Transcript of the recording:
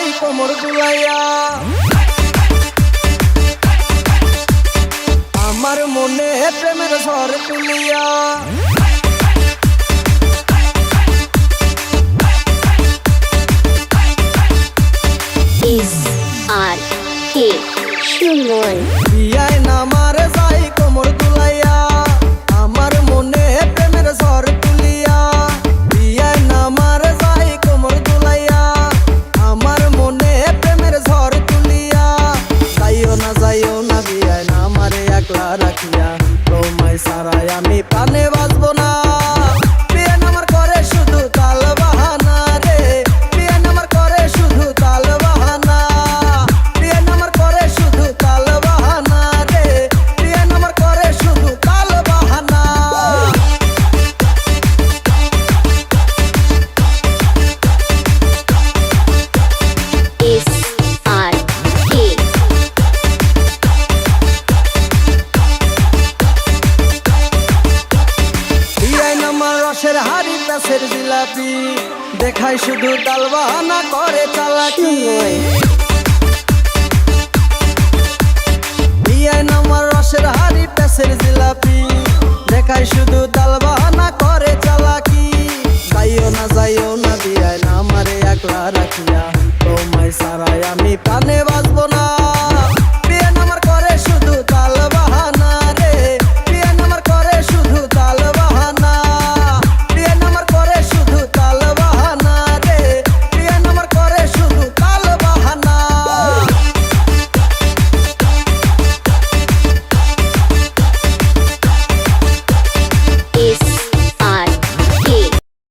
নাই কোমর দুলাইয়া। আমার মনে প্রেমের সর তুলিয়া। আর কে সুমন। বিয়ায় নামা রাখিয়া তোমায় সারাই আমি প্রাণে বাঁচবো না। দেশের হারি তাসের জিলাপি। দেখাই শুধু তালবাহানা করে চালাকি। বিয়ায় নামার জিলাপি। যাইও না যাইও না রাখিয়া।